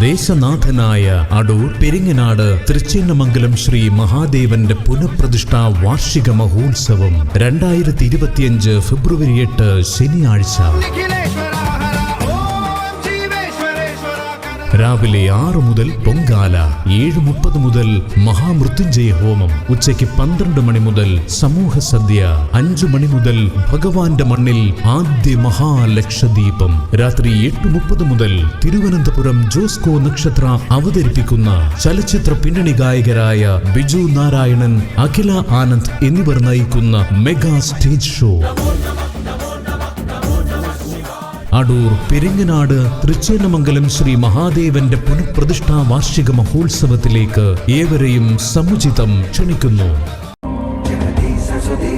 ദേശനാഥനായ അടൂർ പെരിങ്ങനാട് തൃച്ചിന്നമംഗലം ശ്രീ മഹാദേവന്റെ പുനഃപ്രതിഷ്ഠാ വാർഷിക മഹോത്സവം രണ്ടായിരത്തി ഇരുപത്തിയഞ്ച് ഫെബ്രുവരി എട്ട് ശനിയാഴ്ച. രാവിലെ ആറ് മുതൽ പൊങ്കാല ഏഴ് മുപ്പത് മുതൽ മഹാമൃത്യുഞ്ജയ ഹോമം ഉച്ചയ്ക്ക് പന്ത്രണ്ട് മണി മുതൽ സമൂഹ സദ്യ അഞ്ചു മണി മുതൽ ഭഗവാന്റെ മണ്ണിൽ ആദ്യ മഹാലക്ഷദീപം രാത്രി എട്ട് മുപ്പത് മുതൽ തിരുവനന്തപുരം ജോസ്കോ നക്ഷത്ര അവതരിപ്പിക്കുന്ന ചലച്ചിത്ര പിന്നണി ഗായകരായ ബിജു നാരായണൻ അഖില ആനന്ദ് എന്നിവർ നയിക്കുന്ന mega stage show. Adoor Peringanad Thrichenamangalam Shri മഹാദേവന്റെ പുനഃപ്രതിഷ്ഠാ വാർഷിക മഹോത്സവത്തിലേക്ക് ഏവരെയും സമുചിതം ക്ഷണിക്കുന്നു. സരസ്വതി